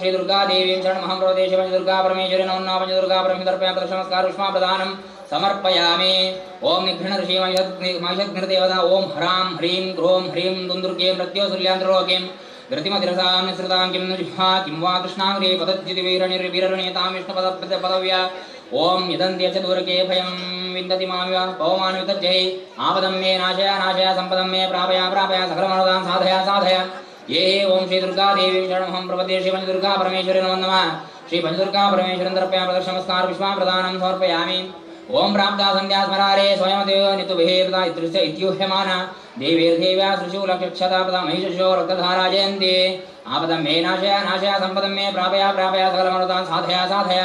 श्री दुर्गा देवी शरणमहं प्रदेश पंच दुर्गा परमेश्वरी नमो पंच दुर्गा परमेश्वर तर्पया प्रदक्षिणस्कार पुष्पा प्रदानं समर्पयामि। ओम निघ्न ऋषि महिषद्घ्न देवता ओम ह्रां ह्रीं ग्रों ह्रीं दुन्दुर्गे मृत्योसुल्यान्तरोगीं धृतिमधिरसां निसृतां किं नु जिह्वा, किं वा कृष्णाङ्ग्रे पदज्जितिवीरणिर्वीरणीतां विष्णुपदपदव्या ओम यदन्त्य च दूरके भयं विन्दति मामिव, पवमान् वितज्जै आपदं मे नाशय नाशय, सम्पदं मे प्रापया प्रापया, सकलमनोदां साधय साधय। ये ओम श्री दुर्गा देवी शरणमहं प्रपद्ये श्री पंचदुर्गा परमेश्वरी नमो नमः। श्री पंचदुर्गा परमेश्वरं तर्पया प्रदक्षिणस्कार पुष्पा प्रदानं समर्पयामि। ओम प्राप्ता संध्या स्मरारे स्वयंदेव नितुभेदा इत्यस्य इत्युह्यमान। देवीर्देव्या सृशूलक्षता पदा महिषशो रक्तधारा जयन्ति। आपदं मे नाशय नाशय, सम्पदं मे प्रापया प्रापया सकलमनुतां, साधय साधय।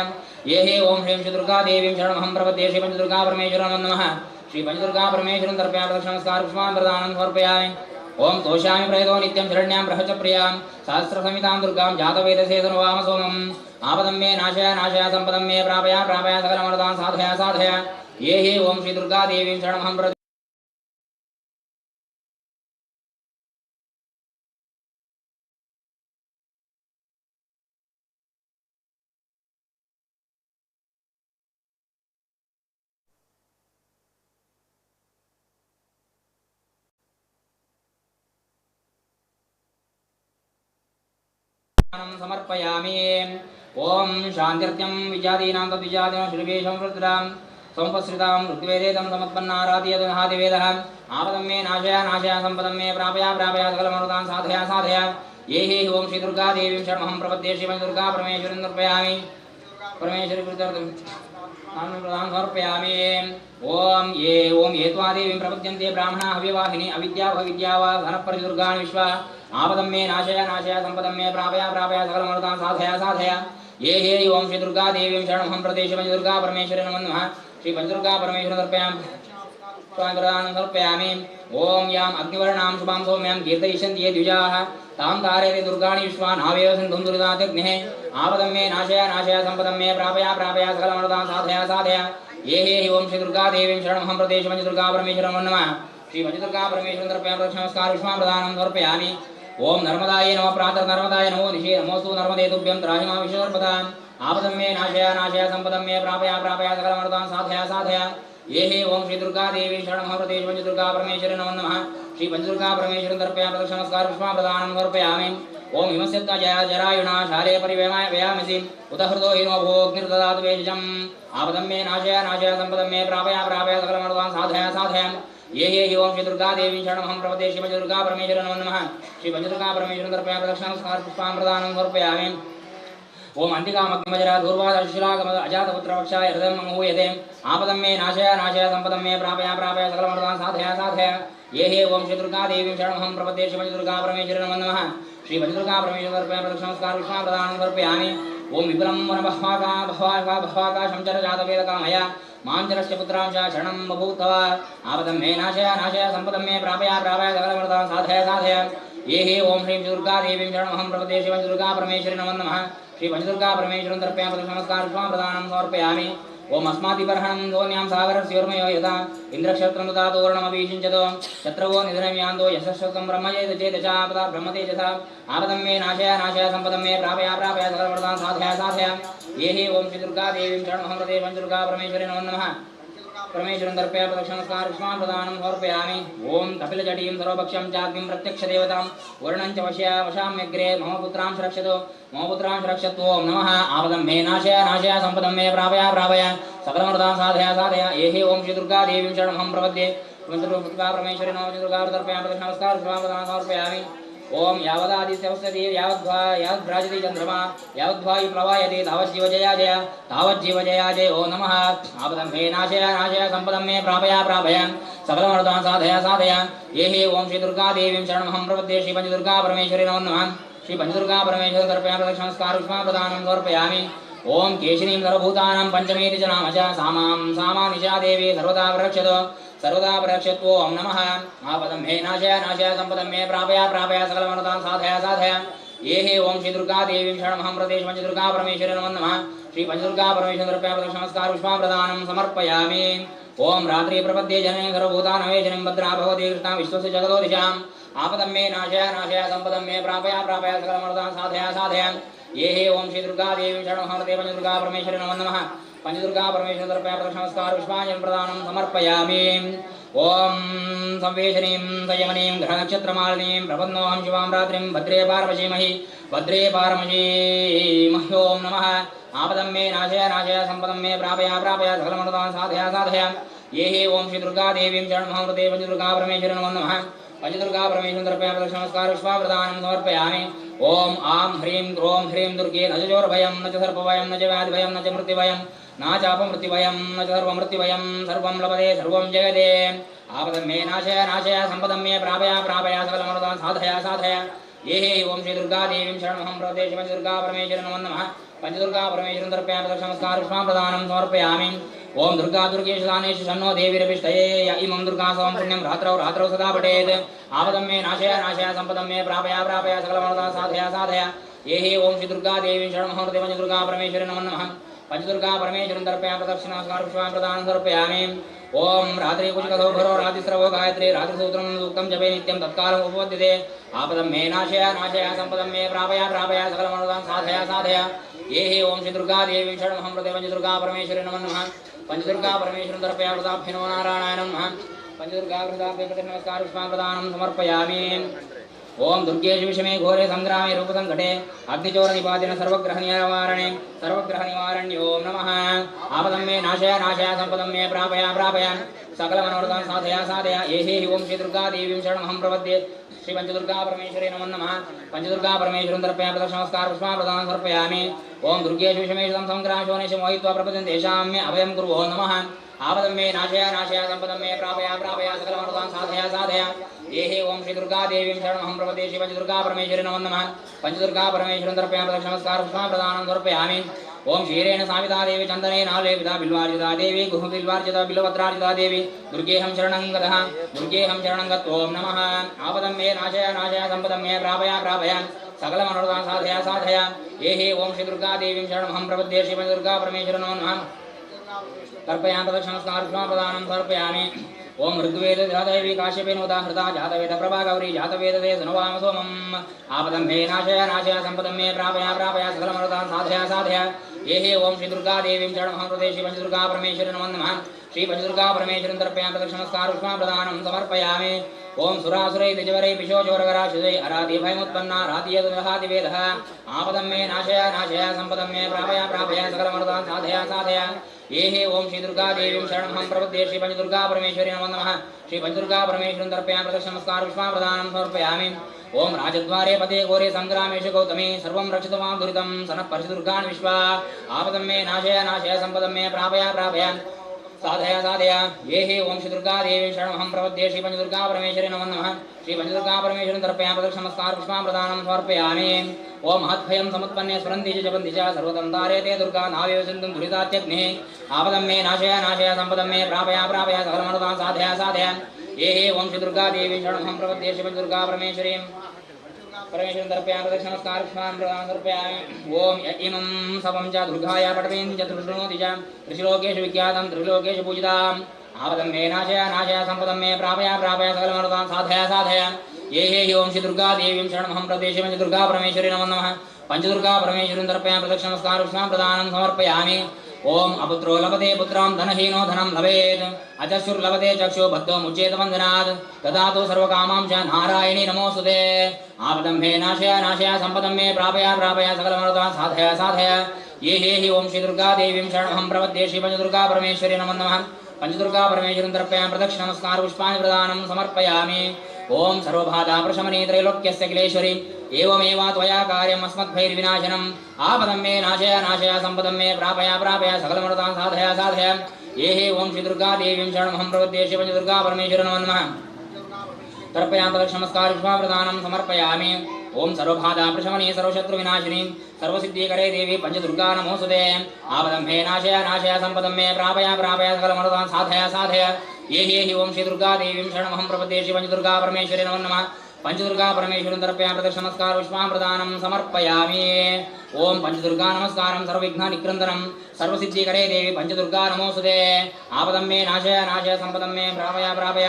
ये हे ओम श्रीं श्री दुर्गा देवीं शरणमहं प्रपद्ये श्री पंचदुर्गा परमेश्वरं नमो नमः। श्री पंचदुर्गा परमेश्वरं तर्पया प्रदक्षिणस्कार पुष्पान् प्रदानं समर्पयामि। ओम तोषामि प्रयतो नित्यं शरण्यां बृहच प्रियाँ, सहस्रसमितां दुर्गां जातवेदसे तनुवाम सोमम् आपदं मे नाशय नाशय सम्पदं मे प्रापया प्रापया सकलमनुतां साधय साधय। ये हे ओम श्री दुर्गा देवीं शरणमहं समर्पयामि। ॐ शान्त्यर्थ्यं विजातीनां तद्विजातीनां श्रीवेशं रुद्रां समुपसृतां ऋग्वेदेदं समुत्पन्नाराधयदहादिवेदः आपदं मे नाशय नाशय सम्पदं मे प्रापया प्रापया सकलमनुतां साधय साधय। ये हे ॐ श्री दुर्गा देवीं शरणमहं प्रपद्ये श्रीमन् दुर्गा परमेश्वरीं नृपयामि परमेश्वरी प्रदानं समर्पयामि ॐ ये ॐ ये त्वादेवीं प्रपद्यन्ते ब्राह्मणा हव्यवाहिनी अविद्या भविद्या वा धनपरिदुर्गाणि विश्वा। आपदं मे नाशय नाशय, सम्पदं मे प्रापया प्रापया सकलमनुतां साधय साधय। ये, हे ओम श्री दुर्गा देवीं शरणमहं प्रदेश दुर्गा परमेश्वरी नमो श्री पंचदुर्गा परमेश्वर तर्पयां स्वागतान् समर्पयामि। ॐ याम् अग्निवर्णां, शुभां सौम्यां कीर्तयिष्यन्ति ये द्विजाः। तां तारयति दुर्गाणि विश्वा नावेव सिन्धुं दुरितात्यग्निः आपदं मे नाशय नाशय सम्पदं मे प्रापया प्रापया सकलमनुतां साधय साधय। ये हे ओम श्री दुर्गा देवीं शरणमहं प्रदेश दुर्गा परमेश्वर नमो श्री पंचदुर्गा परमेश्वर तर्पयां प्रदक्षिणस्कार विश्वां प्रदानं समर्पयामि ओम नर्मदाय नमः, प्रातः नर्मदाय नमो दिशे नमोस्तु नर्मदे तुभ्यं त्राहिमा विश्वसर्पदाम्। आपदं मे नाशय नाशय सम्पदं मे प्रापया प्रापया सकलमर्दां साधय साधय। ये हे ओम श्री दुर्गा देवी शरणमः प्रदेश पंचदुर्गा परमेश्वरी नमो नमः। श्री पंचदुर्गा परमेश्वरं तर्पया प्रदक्षिणस्कार पुष्पा प्रदानं समर्पयामि ओम हिमस्यत्ता जया जरायुणा शाले परिवेमाय व्यामसि। उत हृदो हिमो भोग्निर्ददातु वेशजम् आपदं मे नाशय नाशय सम्पदं मे प्रापया प्रापया सकलमर्दां साधय साधय ये ये हि ओम श्री दुर्गा देवी शरणमहं प्रपदे श्री दुर्गा परमेश्वर नमो नमः। श्री पंचदुर्गा परमेश्वर तर्पया प्रदक्षिणस्कार पुष्पां प्रदानं समर्पयामि। ओम अन्तिकामग्निमजरा दूर्वादशिलागम अजातपुत्रवक्षाय हृदयं ममूयते आपदं मे नाशय नाशय सम्पदं मे प्रापया प्रापया सकलमर्दान् साधय साधय ये हे ओम श्री दुर्गा देवी शरणमहं प्रपद्ये श्री दुर्गा परमेश्वरी नमो नमः। श्री दुर्गा परमेश्वर तर्पया प्रदक्षिणस्कार पुष्पां प्रदानं समर्पयामि। ओम विपुलं वनबह्वाका बह्वाका बह्वाकाशं चर जातवेदकामया माञ्चरस्य पुत्रांश शरणं बभूतव। आपदं मे नाशय नाशय, सम्पदं मे प्रापया प्रापया सकलमर्दान् साधय साधय। ये हे ओम श्रीं दुर्गा देवीं शरणमहं प्रपद्ये श्री दुर्गा परमेश्वरी नमो नमः। श्री पंचदुर्गा परमेश्वरं तर्पयां नमस्कार प्रदानं समर्पयामि। ओम अस्मातिबर्हणं धोन्यां सागरस्योर्मयो यथा इन्द्रक्षत्रमुदा तोरणमभिषिञ्चतो शत्रवो निधनं यान्तो यशस्वतं ब्रह्मजेत चेदशापदा ब्रह्मतेजसा आपदं मे नाशय नाशय सम्पदं मे प्रापया प्रापया सकलवरदान् साधय साधय ये हे ओम श्री दुर्गा देवीं शरणमहं प्रदे पंचदुर्गा परमेश्वरी नमो नमः परमेश्वरं दर्पया प्रदक्षिणस्कार पुष्पां प्रदानं समर्पयामि। ॐ कपिलजटीं सर्वभक्ष्यं चाग्निं प्रत्यक्षदेवतां वर्णं च वश्य वशाम्यग्रे मम पुत्रां सुरक्षतु। मम पुत्रां सुरक्षतु ॐ नमः। आपदं मे नाशय नाशय, सम्पदं मे प्रापय प्रापय। सकलमर्दां साधय साधय। ये हे ॐ श्री दुर्गा देवीं शरणमहं प्रपद्ये परमेश्वरी नमो दुर्गा दर्पया प्रदक्षिणस्कार पुष्पां प्रदानं समर्पयामि। ओम यावदादित्यवसति यावद्वा यावद्भ्राजति चन्द्रमा यावद्वायु प्लवायते तावज्जीवजया जय तावज्जीवजया जय ओ नमः। आपदं मे नाशय नाशय, सम्पदं मे प्रापया, प्रापय। सकलमर्दान् साधय साधय। ये हे ओम श्री दुर्गा देवीं शरणमहं प्रपद्ये श्री पञ्चदुर्गा परमेश्वरी नमो नमः। श्री पञ्चदुर्गा परमेश्वर तर्पया प्रदक्षिणस्कार पुष्पा प्रदानं समर्पयामि। ओम केशिनीं सर्वभूतानां पञ्चमेति च नाम च सामां सामा देवी सर्वदा प्ररक्षतु सर्वदा प्ररक्षत्वो ओम नमः। आपदं मे नाशय नाशय सम्पदं मे प्रापय प्रापय सकलमनुतां साधय साधय। ये हे ओम श्री दुर्गा देवीं शरणमहं प्रदेश पञ्चदुर्गा परमेश्वरी नमो नमः। श्री पञ्चदुर्गा परमेश्वर तर्पया प्रदक्षिणस्कार पुष्पा प्रदानं समर्पयामि। ओम रात्रि प्रपद्ये जने सर्वभूतानवेशनं भद्रा भवति कृष्णा विश्वस्य जगतो दिशाम्। आपदं मे नाशय नाशय सम्पदं मे प्रापय प्रापय सकलमनुतां साधय साधय। ये हे ओम श्री दुर्गा देवी शरणमहमृते पंचदुर्गा परमेश्वरी नमो नमः। पंचदुर्गा परमेश्वर तर्पया प्रदक्षिणमस्कार पुष्पाञ्जलि प्रदानं समर्पयामि ॐ संवेशनीं संयमनीं ग्रहनक्षत्रमालिनीं प्रपन्नोऽहं शिवां रात्रिं भद्रे पारमशीमहि भद्रे पारमशीमह्यों नमः आपदं मे नाशय नाशय सम्पदं मे प्रापय प्रापय सकलमनुदान साधय साधय ये ओम श्री दुर्गा देवीं शरणमहमृते पंचदुर्गा परमेश्वरी नमो नमः पंचदुर्गा परमेश्वर तर्पया प्रदक्षिणमस्कार पुष्पाप्रदानं समर्पयामि ॐ आं ह्रीं ग्रों ह्रीं दुर्गे न च चोरभयं न च सर्पभयं न च व्याधिभयं न च मृत्युभयं न चापमृत्युभयं, न सर्वमृत्युभयं सर्वं लभते, सर्वं जयते आपदं मे नाशय नाशय, सम्पदं मे प्रापय प्रापय सकलमनुदान साधय साधय। ये हे ओम श्री दुर्गा देवीं शरणमहं प्रदेश पंचदुर्गा परमेश्वरी नमो नमः। पंचदुर्गा परमेश्वरं तर्पया प्रदक्षिणमस्कार पुष्पाप्रदानं समर्पयामि। ओम दुर्गा दुर्गेषु दानेषु शन्नो देवीरभिष्टये इमं दुर्गा समं पुण्यं रात्रौ रात्रौ सदा पठेत्। आपदं मे नाशय नाशय, सम्पदं मे प्रापय प्रापय सकलमनुदान साधय साधय। ये हे ओम श्री दुर्गा देवी शरणमहं प्रदेश पंचदुर्गा परमेश्वरी नमो नमः। पंचदुर्गा परमेश्वरं तर्पया प्रदक्षिणमस्कार पुष्पाप्रदानं समर्पयामि ओम रात्रि कुचिकथो भरो रातिस्रवो गायत्री रात्रिसूत्रं सूक्तं जपे नित्यं तत्कालम् उपपद्यते आपदं मे नाशय नाशय सम्पदं मे प्रापय प्रापय सकलमनुदान साधय साधय ये हे ओम श्री दुर्गा देवी शरणमहं प्रदेश पंचदुर्गा परमेश्वरी नमो नमः पंचदुर्गा परमेश्वरं तर्पया प्रदाभ्य नमो नारायणं नमः पंचदुर्गा प्रदाभ्य प्रति नमस्कार पुष्पाप्रदानं समर्पयामि ओम दुर्गेश विषमे घोरे संग्रामे रूपसङ्कटे अग्निचोर निपातिन सर्वग्रह निवारणे सर्वग्रह निवारण्य ओम नमः। आपदं मे नाशय नाशय सम्पदं मे प्रापय प्रापय। सकल मनोरथान् साधय साधय। ये हे ओम श्री दुर्गा देवीं शरणमहं प्रपद्ये। श्री पंचदुर्गा परमेश्वरी नमो नमः। पंचदुर्गा परमेश्वरं तर्पया प्रदक्षिणमस्कार पुष्पाप्रदानं समर्पयामि। ओम दुर्गेषु विषमेषु संग्रामशोनेषु मोहित्वा प्रपद्यन्ते तेषां मे अभयं कुर्वो नमः। आपदं मे नाशय नाशय सम्पदं मे प्रापय प्रापय। सकलमनुदान् साधय साधय। ये ओम श्री दुर्गा देवीं शरणमहं प्रपद्ये श्री पंचदुर्गा परमेश्वरी नमो नमः। पंचदुर्गा परमेश्वरं तर्पया प्रदक्षिणमस्कार पुष्पाप्रदानं समर्पयामि। ओम क्षीरेण सामिता देवी चन्दनेन लेपिता बिल्वार्जिता देवी, गुह बिल्वार्जिता बिल्वत्रार्जिता देवी। दुर्गेऽहं शरणं गतः, दुर्गेऽहं शरणं गत्वों नमः। आपदं मे नाशय नाशय, सम्पदं मे प्रापय प्रापय। सकलमनोरथान् साधय साधय। ये हे ओम श्री दुर्गा देवीं शरणमहं प्रपद्ये श्री दुर्गा परमेश्वर नमो नमः। तर्पयां प्रदक्षिणस्कार प्रदानं समर्पयामि। ओम ऋग्वेद जातवेवी काश्यपेन उदाहृता, जातवेद प्रभा गौरी, जातवेद ते सुनवाम सोमम्। आपदं मे नाशय नाशय सम्पदं मे प्रापय प्रापय सकलमनोरथान् साधय साधय। ये हे ओम श्री दुर्गा देवीं शरणमहं प्रदे श्री पंचदुर्गा परमेश्वरी नमो नमः। श्री पंचदुर्गा परमेश्वरं तर्पयां प्रदक्षिणस्कार प्रदानं समर्पयामि। ओम सुरासुरै भयमुत्पन्ना रातियदुहाति वेदः। आपदं मे नाशय नाशय सम्पदं मे प्रापय प्रापय सकलमनोरथान् साधय साधय। ये हे ओम श्री दुर्गा देवी शरण हम प्रवृत्ते श्री पंचदुर्गा परमेश्वरी नमो नमः। श्री पंचदुर्गा प्रदर्श नमस्कार विश्वा प्रदान समर्पयामि। ओम राजद्वारे पदे घोरे संग्रामेश गौतमे सर्वं रक्षितवां दुरितं सन परिषदुर्गान् विश्वा। आपदम मे नाशय नाशय संपदम मे प्रापया प्रापय साधय साधय ये हे ओम श्री दुर्गा देवी शरणमहं प्रपद्ये श्री पंचदुर्गा परमेश्वरी नमो नमः। श्री पंचदुर्गा परमेश्वरं तर्पयां प्रदक्षिणमस्कार पुष्पाप्रदानं समर्पयामि। ओम महद्भयं समुत्पन्ने स्फुरन्ति च जपन्ति च। ते दुर्गा नावेव सिन्धुं दुरितात्यग्निः। आपदं मे नाशय नाशय, सम्पदं मे प्रापय प्रापय, सकलमनुदान् साधय साधय। ये हे ओम श्री दुर्गा देवी शरणमहं प्रपद्ये श्री पंचदुर्गा परमेश्वरीं परमेश्वरं तर्पयामि प्रदक्षिणमस्कार पुष्पान् प्रदानं समर्पयामि ॐ य इमं सवं च दुर्गाय पठवेन् च त्रिशृणोति च त्रिशिलोकेषु विख्यातं त्रिलोकेषु पूजिताम्। आपदं मे नाशय नाशय, सम्पदं मे प्रापय प्रापय सकलमनुदान् साधय साधय। हे ओं श्री दुर्गा देवीं शरणमहं प्रदेशे दुर्गा परमेश्वरी नमो नमः। पञ्चदुर्गा परमेश्वरीं तर्पयामि प्रदक्षिणमस्कार पुष्पान् प्रदानं समर्पयामि। ओम अपुत्रो लभते पुत्रां धनहीनो धनं लभेत्। अचक्षुर्लभते चक्षु बद्धो मुच्येत वन्दनात् ददातु सर्वकामां च नारायणी नमोऽस्तुते आपदं मे नाशय नाशय, सम्पदं मे प्रापय प्रापय सकलमनोरथान् साधय साधय। ये हे हि ओं श्री दुर्गा देवीं शरणमहं प्रपद्ये श्री पञ्चदुर्गा परमेश्वरी नमो नमः। पञ्चदुर्गा परमेश्वरीं तर्पयामि प्रदक्षिणमस्कार पुष्पाणि प्रदानं समर्पयामि। ओम सर्वभाता प्रशमने त्रैलोक्यस्य किलेश्वरी। एवमेव त्वया कार्यम् अस्मद्भैर्विनाशनम्। आपदं मे नाशय नाशय सम्पदं मे प्रापय प्रापय सकलमृतां साधय साधय। ये हे ओम श्री दुर्गा देवीं शरणमहं प्रपद्ये श्री दुर्गा परमेश्वर नमो विश्वाप्रदानं तर्पयां प्रदक्षिणमस्कार पुष्पाप्रदानं समर्पयामि ओम सर्वबाधा प्रशमने सर्वशत्रुविनाशिनी सर्वसिद्धिकरे देवी पञ्चदुर्गा नमोऽस्तुते आपदं मे नाशय नाशय सम्पदं मे प्रापय प्रापय सकलमनुतां साधय साधय ये हे हि ओम श्री दुर्गा देवीं शरणमहं प्रपद्ये श्री पञ्चदुर्गा परमेश्वरी नमो नमः पञ्चदुर्गा परमेश्वरं तर्पयां प्रदक्षिणमस्कार पुष्पाप्रदानं समर्पयामि ओम पञ्चदुर्गा नमस्कारं सर्वविघ्ननिक्रन्दनं सर्वसिद्धिकरे देवी पञ्चदुर्गा नमोऽस्तुते आपदं मे नाशय नाशय सम्पदं मे प्रापय प्रापय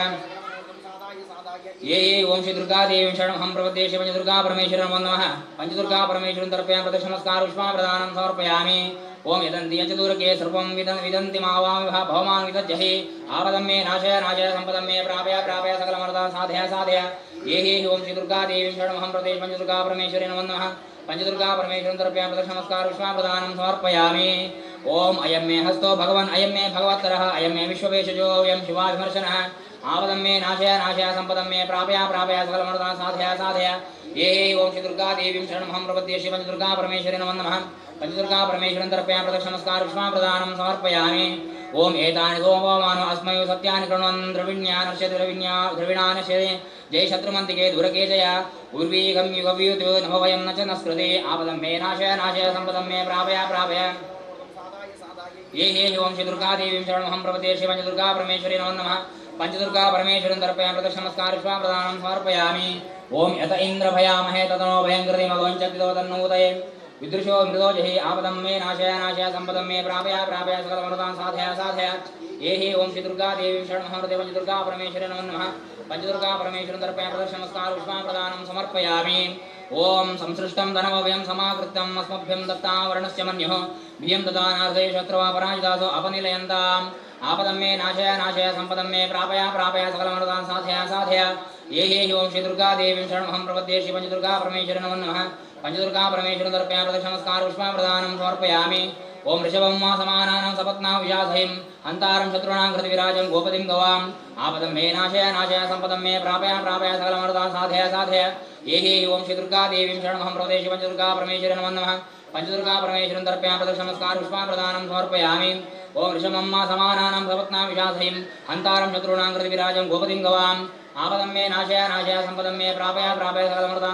ये ये, ओम श्री दुर्गा देवी शरण हम प्रपद्ये श्री पंचदुर्गा परमेश्वर नमो नमः। पंचदुर्गा परमेश्वरी तर्पयामि प्रदक्षिणमस्कार पुष्पा प्रदानं समर्पयामि। ओम यदन्ति यचतुर्गे सर्वं विदन्, विदन्ति मावामि भवमान् विदज्जहि आपदं मे नाशय नाशय, सम्पदं प्रापय प्रापय सकलमर्दान् साधय साधय। ये हे ओम श्री दुर्गा देवी शरण शरणमहं प्रपद्ये पंचदुर्गा परमेश्वरी नमो नमः। पंचदुर्गा परमेश्वरं तर्पयामि प्रदक्षिणमस्कार पुष्पा प्रदानं समर्पयामि। ओम अयं मे हस्तो भगवान, अयं मे भगवत्तरः, अयं मे विश्ववेशजो, अयं शिवाभिमर्शनः। आपदं मे नाशय नाशय सम्पदं मे प्रापय प्रापय सकलमर्दा साधय साधय। ये ओम श्री दुर्गा देवीं शरणमहं प्रपद्ये श्री पञ्चदुर्गा परमेश्वरी नमो नमः पञ्चदुर्गा परमेश्वरं तर्पयामि प्रदक्षिणमस्कार पुष्पा प्रदानं समर्पयामि। ओम एतानि सोमोमानो अस्मै सत्यानि कृण्वन् द्रविण्यानश्य द्रविण्या द्रविणानश्य जय शत्रुमन्तिके दुरके जय उर्वीगं युगव्यूतो नभ वयं न च नस्कृते आपदं मे नाशय नाशय सम्पदं मे प्रापय प्रापय। ये, हे ओम श्री दुर्गा देवीं शरणमहं प्रपद्ये श्री पञ्चदुर्गा परमेश्वरी नमो नमः पञ्चदुर्गा परमेश्वरं तर्पयामि प्रदक्षिणमस्कार पुष्पा प्रदानं समर्पयामि। ओम यत इन्द्र भयामहे ततनो भयं कृति मगोञ्चक्तितो तन्नोदये विदृशो मृदो जहि आपदं मे नाशय नाशय, सम्पदं मे प्रापय प्रापय सकलमनुदां साधय साधय। ये ओम श्री दुर्गा देवीं शरणमहं प्रपद्ये पञ्चदुर्गा परमेश्वरी नमो नमः। पञ्चदुर्गा परमेश्वरं तर्पयामि प्रदक्षिणमस्कार पुष्पा प्रदानं समर्पयामि। ओम संसृष्टं धनमभयं समाकृत्यम् अस्मभ्यं दत्तावरणस्य मन्युः। भियं ददानार्धे शत्रवा पराजितासो अपनिलयन्ताम्। आपदं मे नाशय नाशय सम्पदं मे, प्रापय प्रापय, सकलमनुदां साधय साधय। ये हे ओम श्री दुर्गा देवीं शरणमहं प्रपद्ये श्री पञ्चदुर्गा परमेश्वरी नमो नमः। पञ्चदुर्गा परमेश्वरं तर्पयामि प्रदक्षिणमस्कार पुष्पा प्रदानं समर्पयामि। ओम ऋषभं मा समानानां सपत्नां विजासहिं हन्तारं शत्रूणां कृतिविराजं गोपतिं गवाम् आपदं मे नाशय नाशय सम्पदं मे, प्रापय प्रापय, सकलमनुदां साधय साधय। ये हे ओम श्री दुर्गा देवीं शरणमहं प्रपद्ये श्री पञ्चदुर्गा परमेश्वरी नमो नमः। पञ्चदुर्गा परमेश्वरं तर्पयामि प्रदक्षिणमस्कार पुष्पा प्रदानं समर्पयामि। ओम ऋषभं मा समानानां सपत्नां विशासहिं हन्तारं शत्रूणां कृतिविराजं गोपतिं गवाम्। आपदं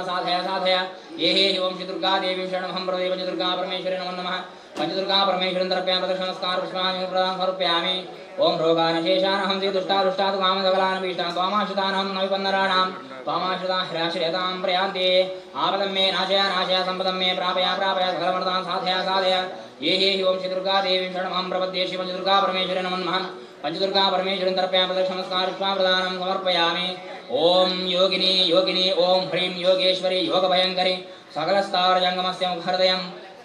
साधय साधय। ये हे श्री दुर्गा देवीं प्रपद्ये पञ्चदुर्गा परमेश्वरी नमो। नमः पञ्चदुर्गा परमेश्वरं तर्पयामि प्रदक्षिणमस्कार पुष्पाणि प्रदानं समर्पयामि। ओम रोगानशेषानहं साधय साधय। ये हे ओम श्री दुर्गा देवीं शरणमहं प्रपद्ये श्री पञ्चदुर्गा परमेश्वरी नमो नमः। पञ्चदुर्गा परमेश्वरं तर्पयामि प्रदक्षिणमस्कार पुष्पाप्रदानं समर्पयामि। ॐ योगिनी योगिनी ॐ ह्रीं योगेश्वरी, योगभयङ्करि। सकलस्तारजङ्गमस्य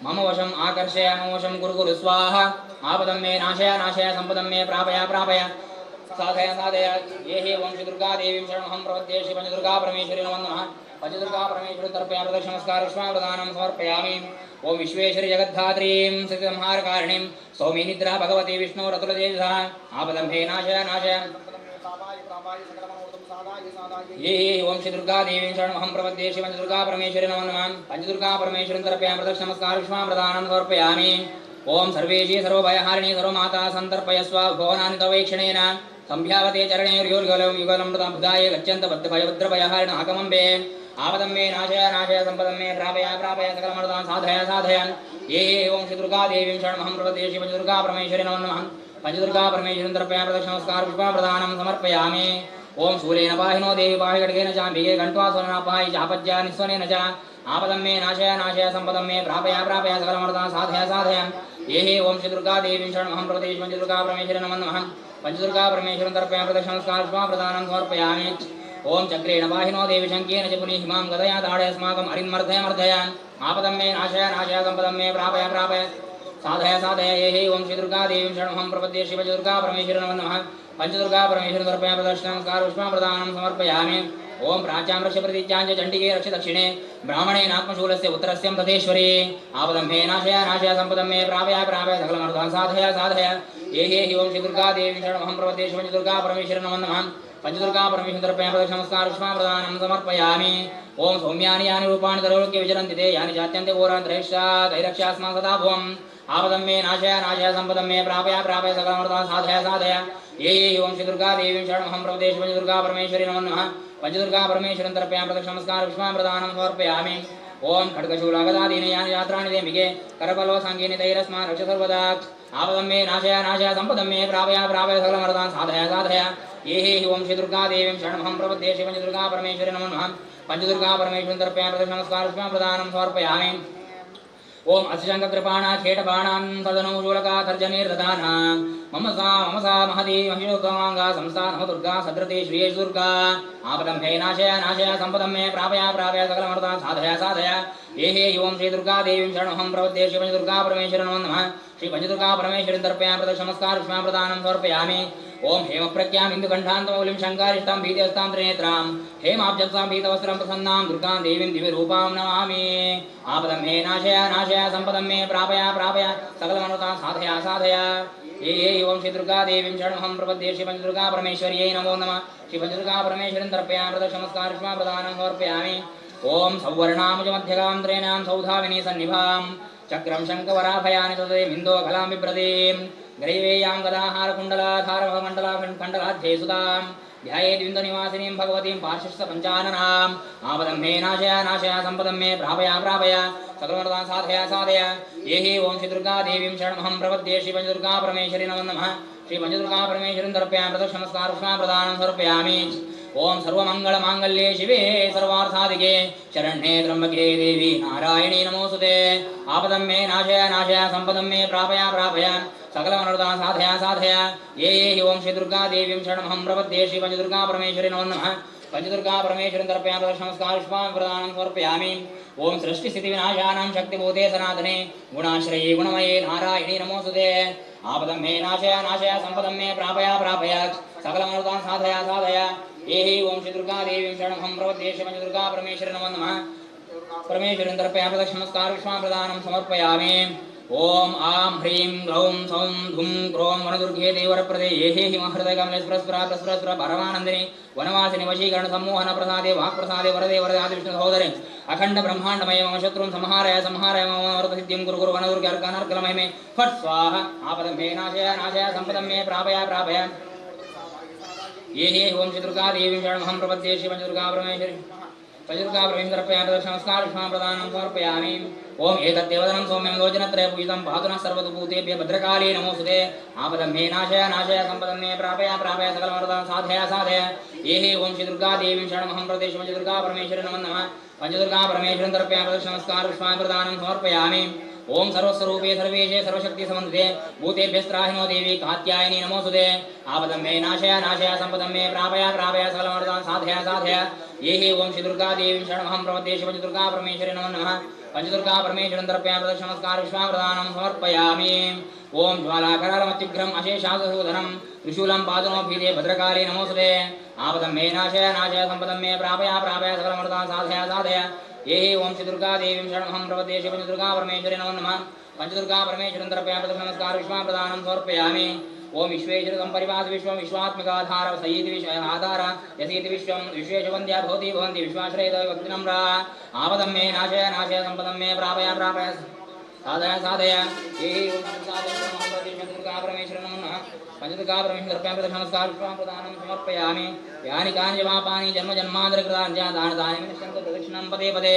मम वशम् आकर्षय, मम वशं कुरु कुरु स्वाहा। आपदं मे नाशय नाशय, सम्पदं मे प्रापय प्रापय। साधय साधय। ये हे ओम श्री दुर्गा देवीं शरणमहं प्रपद्ये श्री पञ्चदुर्गा परमेश्वरी नमो। नमः पञ्चदुर्गा परमेश्वरी तर्पयामि प्रदक्षिणमस्कार पुष्पाप्रदानं समर्पयामि ओम विश्वेश्वरी भगवती नाशय नाशय ओम श्री दुर्गा देवीं प्रपद्ये श्री नमो सर्वेशी सर्वभयहारिणी सर्वमाता सन्तर्पयस्व भुवनानि तवैक्षणेन सम्भ्यावते चरणेर्योर्गलं युगलं बुधाय गच्छन्त बद्धभयभद्रभयहारिण आपदं मे नाशय नाशय सम्पदं मे, प्रापय प्रापय सकलमर्दान् साधय, साधयन्। ये ओम श्री दुर्गा देवीं शरणमहं प्रपद्ये श्री पञ्चदुर्गा परमेश्वरी नमो नमः। पञ्चदुर्गा परमेश्वरीं तर्पयामि प्रदक्षिणमस्कार पुष्पप्रदानं समर्पयामि। ओम देवी, पाहि खड्गेन चाम्बिके घण्ट्वासुरना पाहि चापज्या निस्वनेन नाशय नाशय सम्पदं मे, प्रापय प्रापय सकलमर्दान् ये ओम श्री दुर्गा देवीं शरणमहं प्रपद्ये श्री पञ्चदुर्गा परमेश्वरी नमो नमः। पुष्पप्रदानं समर्पयामि। ओम चक्रेण वाहिनो देवी शङ्केन च पुनि हिमां गदया ताडयस्माकम् अरिन्मर्दय मर्दयान् आपदं मे नाशय नाशय, सम्पदं मे प्रापय प्रापय। साधय साधय, ये हे ओम श्री दुर्गा देवीं शरणमहं प्रपद्ये श्री पञ्चदुर्गा परमेश्वरी नमो नमः। पञ्चदुर्गा परमेश्वरं तर्पयामि प्रदर्शनमस्कार पुष्पप्रदानं समर्पयामि। ओम प्राच्यां रक्ष प्रतीच्यां च चण्डिके रक्ष दक्षिणे ब्राह्मणेनात्मशूलस्य उत्तरस्यं तथेश्वरी। आपदं मे नाशय नाशय, सम्पदं मे प्रापय प्रापय सकलमर्दान् साधय साधय। ये हे, हि ओम श्री दुर्गा देवीं शरणमहं प्रपद्ये श्री पञ्चदुर्गा परमेश्वरी नमो नमः। पञ्चदुर्गा परमेश्वरं तर्पयामि प्रदक्षिणमस्कार पुष्पप्रदानं समर्पयामि। ओम सौम्यानि यानि रूपाणि तरोलोक्ये विचरन्ति ते, यानि जात्यन्ते घोरान्तरैश्चादैरक्ष्यास्मा सदा भुवम् आपदं मे नाशय नाशय, सम्पदं मे प्रापय प्रापय सकलमर्दान् साधय साधय। ये ये ओम श्री दुर्गा देवीं शरणमहं प्रपद्ये श्री पञ्चदुर्गा परमेश्वरी नमो नमः। पञ्चदुर्गा परमेश्वरं तर्पयामि प्रदक्षिणमस्कार पुष्पप्रदानं समर्पयामि। ओम यानि यात्राणि रक्ष सर्वदा आपदं मे नाशय नाशय, सम्पदं मे साधय साधय। ये ओम श्री दुर्गा देवी शरण प्रबद्धे श्री पंचदुर्गा परमेश्वरी नमो नमः। पंचदुर्गा परमेश्वरी तर्पयाम नमस्कार प्रदानं समर्पयामि। ओम अशंक कृपाणा खेट बाणां तदनु शूलका तर्जनीर्दधाना मम सा मम सा, महती महिषोत्तमाङ्गा संस्थानः दुर्गा सदृते श्रियेश दुर्गा आपदं हे नाशय नाशय सम्पदं मे, प्रापया, प्रापय सकलमर्दान् साधय साधय। ये हे ओम श्री दुर्गा देवी शरण हम प्रवद्ये श्री पंच दुर्गा परमेश्वर नमो नमः। श्री पंचदुर्गा परमेश्वरी तर्पयामि प्रदक्ष नमस्कार विष्णु प्रदानं समर्पयामि। ओम हेम प्रज्ञां हिन्दुकण्ठान्तमौलिं शङ्कारिष्टां भीतिहस्तां भीत हेमाब्जसां भीतवस्त्रं दुर्गा देवी दिव्य दिव्यरूपां नमामि। आपदं मे नाशया नाशया, सम्पदं मे प्रापया प्रापया। सकल सकलमनुतां साधया साधया। ये ये ओम श्री दुर्गा देवी शरण हम प्रपद्ये श्री पंच पंचदुर्गा परमेश्वर्यै नमो नमः। श्री पंचदुर्गा परमेश्वरीं तर्पयामि प्रदक्ष नमस्कार विष्णु प्रदानं समर्पयामि। ओम सौवर्णामुजमध्यगान्ध्रेणां सौधाविनी सन्निभां चक्रं शङ्कवराभयानि तदे मिन्दोकलां बिभ्रतीं ग्रैवेयां गदाहारकुण्डलाधारभमण्डलाखण्डलाध्यै ध्यायेद्विन्दनिवासिनीं भगवतीं पार्श्वश्च पञ्चाननाम् आपदं मे नाशय, नाशया, सम्पदं मे प्रापया, प्रापय। सकलवरदां साधय साधय। ये हि ओं श्रीदुर्गादेवीं शरणमहं प्रपद्ये। श्रीपञ्चदुर्गापरमेश्वरि नमो नमः। श्रीपञ्चदुर्गापरमेश्वरिं तर्पयामि। प्रदक्षिणस्कारं प्रदानं समर्पयामि। ओम सर्वमंगल मांगल्ये शिवे सर्वार्थाधिके, शरण्ये त्र्यंबके देवी नारायणी नमोस्तुते आपदं मे नाशय नाशय संपदं मे प्रापय प्रापय। सकल मनोरथा साधय साधय। ये ये हि ओम श्री दुर्गा देवीं शरणमहं प्रपद्ये श्री पंचदुर्गा परमेश्वरी नमो नमः। पंचदुर्गा परमेश्वरं तर्पयामि प्रदर्शनमस्कार पुष्पान् प्रदानं समर्पयामि। ओम सृष्टिस्थितिविनाशानां शक्तिभूते सनातने, गुणाश्रये गुणमये नारायणी नमोस्तुते आपदं मे नाशय नाशय संपदं मे प्रापय प्रापय। सकल मनोरथा साधय साधय। ये ओम श्री दुर्गा देवी शरण संप्रवदेश दुर्गा परमेश्वर नम नम। परमेश्वर तर्पया प्रदक्ष नमस्कार विश्वाम प्रदान समर्पयामि। ओम आम ह्रीं ग्लौं सौं धुं क्रों वनदुर्गे देवरप्रदे। ये हे हिमहृदयकमले स्परस्परा प्रस्परस्पर परमानन्दिनि वनवासिनि वशीकरण सम्मोहन प्रसादे, वाक्प्रसादे, वरदे वरदे आदिविष्णु सहोदरे। अखंड ब्रह्मांडमय मम शत्रुं संहारय संहारय मम वरदसिद्धिं गुरु गुरु वनदुर्गे अर्कानर्कलमय मे। फट् स्वाहा। आपदं मे नाशय नाशय सम्पदं मे, प्रापय प्रापय। ये हे ओम चतुर्गा देवी हम प्रपद्ये शिवचतुर्गा परमेश्वरी। संस्कार परमेन्द्रपयादर्शनमस्कार प्रदानं समर्पयामि। ओम एतद्देवदनं सौम्यं योजनत्रय पूजितं भातुनः सर्वतुभूतेभ्य भद्रकाली नमोऽस्तुते आपदं मे नाशय नाशय, सम्पदं मे प्रापय प्रापय सकलमरदां साधय साधय। ये हे ओम श्रीदुर्गा देवीं शरणमहं प्रदेश दुर्गा परमेश्वरी नमः नमः। पञ्चदुर्गा परमेश्वरं तर्पया संस्कार विश्वामि प्रदानं समर्पयामि। ओम सर्वस्वरूपे सर्वेशे सर्वशक्ति समन्विते भूतेभ्यस्त्राहिनो देवी कात्यायनी नमोस्तुते आपदं मे नाशय नाशय संपदं मे प्रापय प्रापय सकलमर्दान् साधय साधय। ये ओम श्री दुर्गा देवी शरणमहं प्रपद्ये शिव दुर्गा परमेश्वरी नमो नमः। पंचदुर्गा परमेश्वरं तर्पयामि प्रदक्ष नमस्कार विश्वावदानं समर्पयामि। ओम ज्वालाकरारमत्युग्रं अशेषासुधनं त्रिशूलं पादनो भीते भद्रकाली नमोस्तुते आपदं मे नाशय नाशय संपदं मे प्रापय प्रापय सकलमर्दान् साधय साधय। ये ओम श्री दुर्गा देवी शरण हम प्रवदे शिव दुर्गा परमेश्वरी नमो। नमः पंच दुर्गा पंचदुर्गा परमेश्वरं तर्पयामि नमस्कार विश्वा प्रदानं समर्पयामि। ओम विश्वेश्वर संपरिवास विश्व विश्वात्मक आधार सहित विश्व आधार यसीद विश्व विश्वेश वंद्या भवति भवन्ति विश्वाश्रय भक्तिनम्रा आपदम मे नाशय नाशय संपदम मे प्रापय प्रापय। साधय साधय। ये ओम श्री दुर्गा परमेश्वर नमो नमः। पञ्चदकाब्रह्मकृपाप्रधानं समर्पयामि यानि कानि जमापानि जन्मजन्मान्तरकृतानि च दानदानि निश्चन्त प्रदक्षिणां पदे पदे।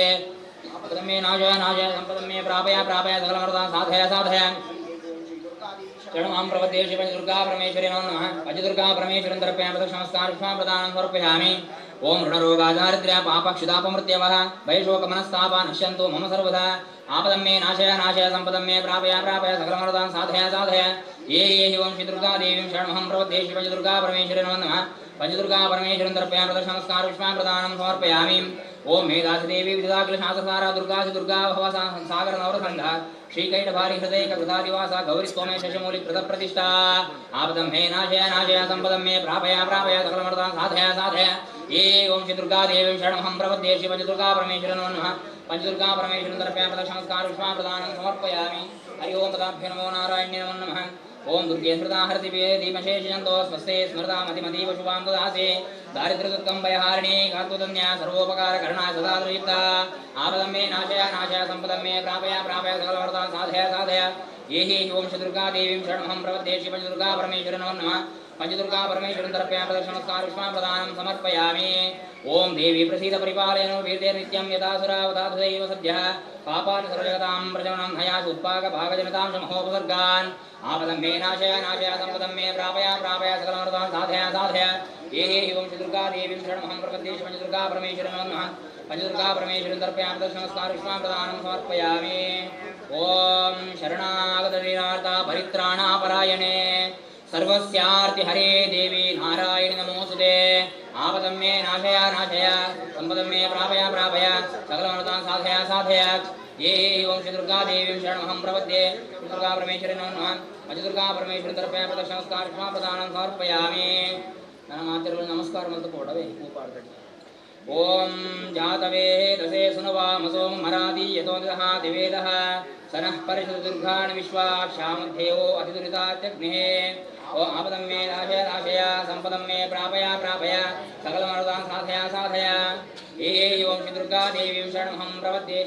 अपदं मे नाशय नाशय, सम्पदं मे प्रापय प्रापय सकलमर्दां साधय साधय। चरणमां प्रपद्ये शिवदुर्गा परमेश्वरे नमः पञ्चदुर्गा परमेश्वरं तर्पयामि दक्षिणस्तार्पणं प्रदानं समर्पयामि ओम ऋणरोगादारिद्र्य वैशोक मनस्ताप नश्यन्तु मम सर्वदा। आपदं मे नाशय नाशय सम्पदं मे प्रापय प्रापय सकलमनुदां साधय साधय। ये ये हि ओं श्रीदुर्गादेवीं शरणमहं प्रवद्धे श्रीपञ्चदुर्गा परमेश्वरेण नमः पञ्चदुर्गा परमेश्वरं तर्पयामि प्रदर्शनमस्कार विश्वाप्रदानं समर्पयामि। ओम मे दासदेवी विदिता किल दुर्गा दुर्गा, भव सागर नवरखण्डः श्रीकैटभारी हृदय कृतादिवास गौरी स्तोमे शशमूलि कृतप्रतिष्ठा आपदं मे नाशय नाशय सम्पदं मे प्रापय प्रापय सकलमर्दां साधय साधय। ये ओम श्री दुर्गा देवी शरण हम प्रवदे श्री पंचदुर्गा परमेश्वर नम पंचदुर्गा परमेश्वर दर्पया संस्कार विश्वा प्रदान समर्पयामि। हरि ओम पदाभ्य नमो नारायण नमो नम। ओम दुर्गे स्मृता हरति वेदीमशेषजन्तो स्वस्ते स्मृता मतिमती पशुपां ददासे। दारिद्र्यदुःखं भयहारिणी कात्वदन्या सर्वोपकारकरणा सदा दुर्युक्ता। आपदं मे नाशय नाशय सम्पदं मे प्रापय प्रापय सकलवरदां साधय साधय। ये हि ओम श्री दुर्गा देवीं शरणमहं प्रवद्ये श्री पंचदुर्गा परमेश्वर नमो नमः। पंचदुर्गा परमेश्वरन्तरप्याप्रदर्शनस्कार विष्माप्रदानं समर्पयामि ॐ देवी प्रसीद परिपालयनो वीर्ते नित्यं यथासुरावधातुदैव सद्यः पापान् सर्वजगतां प्रजवनं हयाशुत्पाकभागजनतां शमहोपसर्गान् आपदं मे नाशय नाशय सम्पदं मे प्रापय प्रापय सकलमृतां साधय साधय ये एवं चतुर्गा देवीं शरणमहं प्रपद्ये पंचदुर्गा परमेश्वरं नमः पंचदुर्गा परमेश्वरं तर्पयामदर्शनस्कार विष्माप्रदानं समर्पयामि ॐ शरणागतदीनार्ता परित्राणापरायणे सर्वस्यार्ति हरे देवी नारायण नमोस्ते आपदं नाशया नाशया, नाशय प्रापया प्रापया प्रापय प्रापय सकलमनुतां साधय साधय। ये ओम श्री दुर्गा देवीं शरणमहं प्रपद्ये। दुर्गा परमेश्वरी नमः। अज दुर्गा परमेश्वरी तरफय प्रदर्शनस्कार क्षमाप्रदानं समर्पयामि। ನನ್ನ ಮಾತಿರುವ ನಮಸ್ಕಾರ ಮತ್ತು ओम जातवे ಓಂ सुनवा, मसो ಸುನವಾಮಸೋಂ ಮರಾದಿ ಯಥೋದಹ ದಿವೇದಃ ಸನಃ ಪರಿಷದ ದುರ್ಗಾಣ ವಿಶ್ವಾ ಶ್ಯಾಮಧ್ಯೇಯೋ ಅತಿದುರಿತಾತ್ಯಗ್ನೇ ओ आपदं मे नाशय नाशय, संपदं मे प्रापय प्रापय सकलमरुदां साधय साधय। ये ये ओम श्री दुर्गा देवी शरणं प्रवद्ये।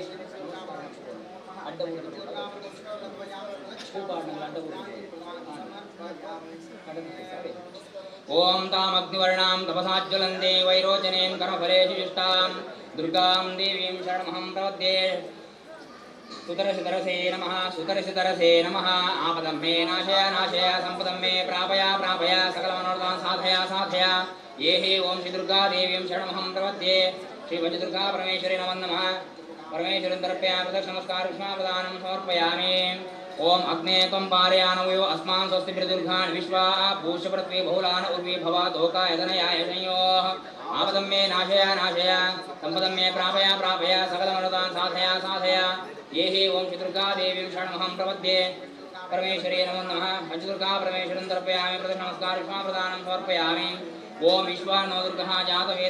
ॐ तामग्निवर्णां तपसाज्ज्वलन्ते वैरोचनेन् कर्मफलेषु युष्टां। दुर्गां देवीं शरणमहं प्रवद्ये। सुतरसुतरसे नमः सुतरसुतरसे नमः। आपदं मे नाशय नाशय सम्पदं मे प्रापय प्रापय सकलमनोरथान् साधय साधय। ये हे ओं श्री दुर्गा देवीं शरणमहं प्रपद्ये। श्री पंचदुर्गा परमेश्वरी नमः नमः। परमेश्वरं तर्पयामि दक्षनमस्कार विष्णावदानं समर्पयामि। ओम अग्ने त्वं पारयानवयो, अस्मान् स्वस्ति प्रदुर्घान् विश्वा भूषपृथ्वी बहुलान् उर्वी भवातोकायतनयाय संयोः आपदं मे नाशय नाशय। सम्पदं मे प्रापय प्रापय सकलमनोरथान् साधय साधय। ये हे ओम चतुर्गा देवी क्षण शरणमहं प्रपद्ये। परमेश्वरी नमो नमः। पञ्चदुर्गा परमेश्वरं तर्पयामि। प्रदक्षिणमस्कार प्रदान समर्पयामि। ओम विश्वा नो दुर्गः जातवेद